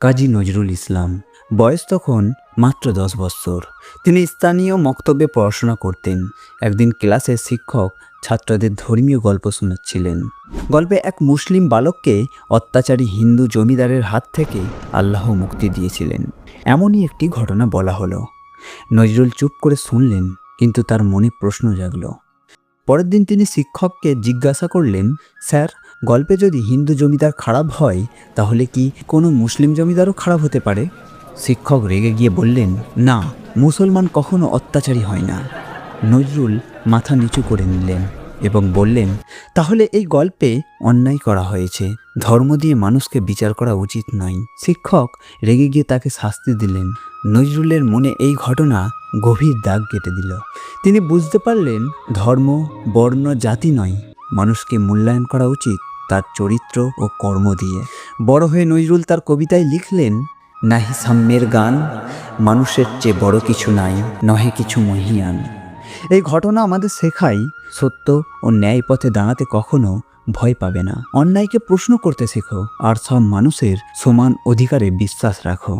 কাজী নজরুল ইসলাম। বয়স তখন মাত্র দশ বছর। তিনি স্থানীয় মক্তব্যে পড়াশোনা করতেন। একদিন ক্লাসের শিক্ষক ছাত্রদের ধর্মীয় গল্প শোনাচ্ছিলেন। গল্পে এক মুসলিম বালককে অত্যাচারী হিন্দু জমিদারের হাত থেকে আল্লাহ মুক্তি দিয়েছিলেন। এমনই একটি ঘটনা বলা হলো। নজরুল চুপ করে শুনলেন, কিন্তু তার মনে প্রশ্ন জাগলো। পরের দিন তিনি শিক্ষককে জিজ্ঞাসা করলেন, স্যার গল্পে যদি হিন্দু জমিদার খারাপ হয়, তাহলে কি কোনো মুসলিম জমিদারও খারাপ হতে পারে? শিক্ষক রেগে গিয়ে বললেন, না, মুসলমান কখনো অত্যাচারী হয় না। নজরুল মাথা নিচু করে নিলেন এবং বললেন, তাহলে এই গল্পে অন্যায় করা হয়েছে। ধর্ম দিয়ে মানুষকে বিচার করা উচিত নয়। শিক্ষক রেগে গিয়ে তাকে শাস্তি দিলেন। নজরুলের মনে এই ঘটনা গভীর দাগ কেটে দিল। তিনি বুঝতে পারলেন, ধর্ম, বর্ণ, জাতি নয়। মানুষকে মূল্যায়ন করা উচিত। তার চরিত্র ও কর্ম দিয়ে। বড় হয়ে নজরুল তার কবিতায় লিখলেন, নাহি সাম্যের গান, মানুষের চেয়ে বড় কিছু নাই, নহে কিছু মহিয়ান। এই ঘটনা আমাদের শেখাই সত্য ও ন্যায় পথে দাঁড়াতে কখনো ভয় পাবে না। অন্যায়কে প্রশ্ন করতে শেখো, আর সব মানুষের সমান অধিকারে বিশ্বাস রাখো।